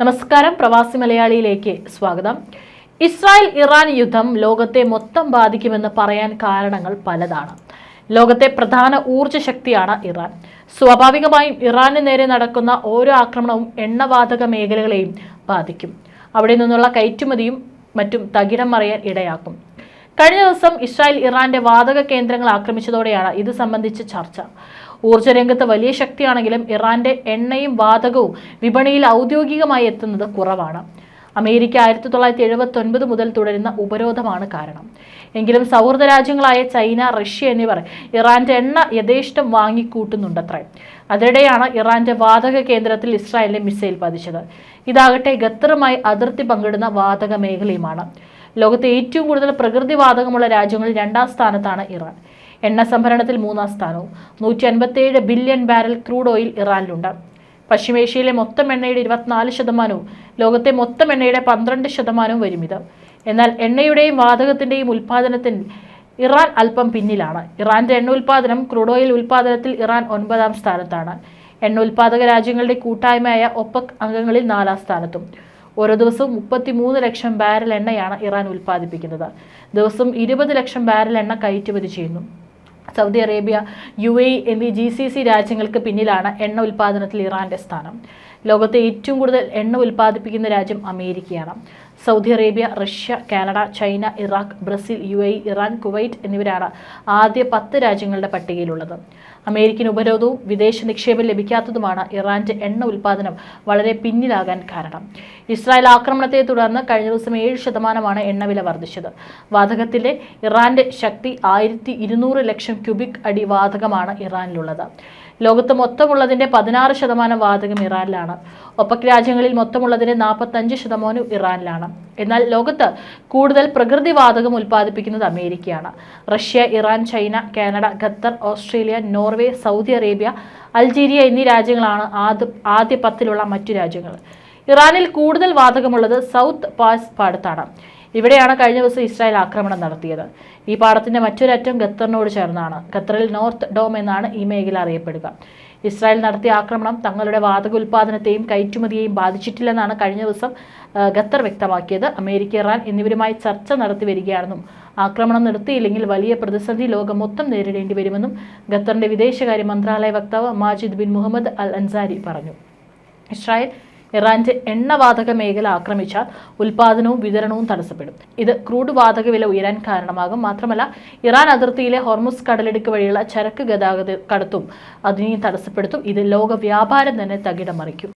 നമസ്കാരം. പ്രവാസി മലയാളിയിലേക്ക് സ്വാഗതം. ഇസ്രായേൽ ഇറാൻ യുദ്ധം ലോകത്തെ മൊത്തം ബാധിക്കുമെന്ന് പറയാൻ കാരണങ്ങൾ പലതാണ്. ലോകത്തെ പ്രധാന ഊർജ ശക്തിയാണ് ഇറാൻ. സ്വാഭാവികമായും ഇറാന് നേരെ നടക്കുന്ന ഓരോ ആക്രമണവും എണ്ണവാതക മേഖലകളെയും ബാധിക്കും. അവിടെ നിന്നുള്ള കയറ്റുമതിയും മറ്റും തകിടം മറിയാൻ ഇടയാക്കും. കഴിഞ്ഞ ദിവസം ഇസ്രായേൽ ഇറാന്റെ വാതക കേന്ദ്രങ്ങൾ ആക്രമിച്ചതോടെയാണ് ഇത് സംബന്ധിച്ച ചർച്ച. ഊർജ രംഗത്ത് വലിയ ശക്തിയാണെങ്കിലും ഇറാന്റെ എണ്ണയും വാതകവും വിപണിയിൽ ഔദ്യോഗികമായി എത്തുന്നത് കുറവാണ്. അമേരിക്ക ആയിരത്തി തൊള്ളായിരത്തി എഴുപത്തി ഒൻപത് മുതൽ തുടരുന്ന ഉപരോധമാണ് കാരണം. എങ്കിലും സൗഹൃദ രാജ്യങ്ങളായ ചൈന റഷ്യ എന്നിവർ ഇറാന്റെ എണ്ണ യഥേഷ്ടം വാങ്ങിക്കൂട്ടുന്നുണ്ടത്രേ. അതിനിടെയാണ് ഇറാന്റെ വാതക കേന്ദ്രത്തിൽ ഇസ്രായേലിലെ മിസൈൽ പതിച്ചത് ഇതാകട്ടെ ഖത്തറുമായി അതിർത്തി പങ്കിടുന്ന വാതക മേഖലയുമാണ്. ലോകത്തെ ഏറ്റവും കൂടുതൽ പ്രകൃതി വാതകമുള്ള രാജ്യങ്ങളിൽ രണ്ടാം സ്ഥാനത്താണ് ഇറാൻ. എണ്ണ സംഭരണത്തിൽ മൂന്നാം സ്ഥാനവും. നൂറ്റി അൻപത്തേഴ് ബില്യൺ ബാരൽ ക്രൂഡ് ഓയിൽ ഇറാനിലുണ്ട്. പശ്ചിമേഷ്യയിലെ മൊത്തം എണ്ണയുടെ ഇരുപത്തിനാല് ശതമാനവും ലോകത്തെ മൊത്തം എണ്ണയുടെ പന്ത്രണ്ട് ശതമാനവും വരും ഇത് എന്നാൽ എണ്ണയുടെയും വാതകത്തിന്റെയും ഉൽപ്പാദനത്തിൽ ഇറാൻ അല്പം പിന്നിലാണ്. ഇറാന്റെ എണ്ണ ഉൽപ്പാദനം ക്രൂഡ് ഓയിൽ ഉൽപ്പാദനത്തിൽ ഇറാൻ ഒൻപതാം സ്ഥാനത്താണ്. എണ്ണ ഉൽപ്പാദക രാജ്യങ്ങളുടെ കൂട്ടായ്മയായ ഒപ്പക് അംഗങ്ങളിൽ നാലാം സ്ഥാനത്തും. ഓരോ ദിവസവും മുപ്പത്തി മൂന്ന് ലക്ഷം ബാരൽ എണ്ണയാണ് ഇറാൻ ഉൽപ്പാദിപ്പിക്കുന്നത് ദിവസം ഇരുപത് ലക്ഷം ബാരൽ എണ്ണ കയറ്റുമതി ചെയ്യുന്നു. സൗദി അറേബ്യ യു എ എന്നീ ജി സി സി രാജ്യങ്ങൾക്ക് പിന്നിലാണ് എണ്ണ ഉൽപ്പാദനത്തിൽ ഇറാന്റെ സ്ഥാനം. ലോകത്തെ ഏറ്റവും കൂടുതൽ എണ്ണ ഉൽപ്പാദിപ്പിക്കുന്ന രാജ്യം അമേരിക്കയാണ്. Saudi Arabia Russia Canada China Iraq Brazil U Iran Kuwait എന്നിവരാണ് ആദ്യ പത്ത് രാജ്യങ്ങളുടെ പട്ടികയിലുള്ളത്. അമേരിക്കൻ ഉപരോധവും വിദേശ നിക്ഷേപം ലഭിക്കാത്തതുമാണ് ഇറാന്റെ എണ്ണ ഉൽപ്പാദനം വളരെ പിന്നിലാകാൻ കാരണം. ഇസ്രായേൽ ആക്രമണത്തെ തുടർന്ന് കഴിഞ്ഞ ദിവസം ഏഴ് ശതമാനമാണ് എണ്ണവില വർദ്ധിച്ചത്. വാതകത്തിലെ ഇറാന്റെ ശക്തി ആയിരത്തി ലക്ഷം ക്യൂബിക് അടി വാതകമാണ് ഇറാനിലുള്ളത്. ലോകത്ത് മൊത്തമുള്ളതിന്റെ പതിനാറ് ശതമാനം വാതകം ഇറാനിലാണ്. ഒപ്പക് രാജ്യങ്ങളിൽ മൊത്തമുള്ളതിന്റെ നാൽപ്പത്തഞ്ച് ശതമാനവും ഇറാനിലാണ്. എന്നാൽ ലോകത്ത് കൂടുതൽ പ്രകൃതി വാതകം ഉൽപ്പാദിപ്പിക്കുന്നത് അമേരിക്കയാണ്. Russia Iran China Canada Qatar Australia Norway Saudi Arabia Algeria എന്നീ രാജ്യങ്ങളാണ് ആദ്യ ആദ്യ പത്തിലുള്ള മറ്റു രാജ്യങ്ങൾ. ഇറാനിൽ കൂടുതൽ വാതകമുള്ളത് സൗത്ത് പാസ് പാടത്താണ്. ഇവിടെയാണ് കഴിഞ്ഞ ദിവസം ഇസ്രായേൽ ആക്രമണം നടത്തിയത്. ഈ പാടത്തിന്റെ മറ്റൊരറ്റം ഖത്തറിനോട് ചേർന്നാണ്. ഖത്തറിൽ നോർത്ത് ഡോം എന്നാണ് ഈ മേഖല അറിയപ്പെടുക. ഇസ്രായേൽ നടത്തിയ ആക്രമണം തങ്ങളുടെ വാതക ഉൽപ്പാദനത്തെയും കയറ്റുമതിയെയും ബാധിച്ചിട്ടില്ലെന്നാണ് കഴിഞ്ഞ ദിവസം ഖത്തർ വ്യക്തമാക്കിയത്. അമേരിക്ക ഇറാൻ എന്നിവരുമായി ചർച്ച നടത്തി വരികയാണെന്നും ആക്രമണം നിർത്തിയില്ലെങ്കിൽ വലിയ പ്രതിസന്ധി ലോകം മൊത്തം നേരിടേണ്ടി വരുമെന്നും ഖത്തറിന്റെ വിദേശകാര്യ മന്ത്രാലയ വക്താവ് Majid bin Mohammed Al Ansari പറഞ്ഞു. ഇസ്രായേൽ ഇറാന്റെ എണ്ണവാതക മേഖല ആക്രമിച്ചാൽ ഉൽപാദനവും വിതരണവും തടസ്സപ്പെടും. ഇത് ക്രൂഡ് വാതക വില ഉയരാൻ കാരണമാകും. മാത്രമല്ല ഇറാൻ അതിർത്തിയിലെ ഹോർമുസ് കടലിടുക്ക് വഴിയുള്ള ചരക്ക് ഗതാഗത കടത്തും അതിനെയും തടസ്സപ്പെടുത്തും. ഇത് ലോക വ്യാപാരം തന്നെ തകിടം മറിക്കും.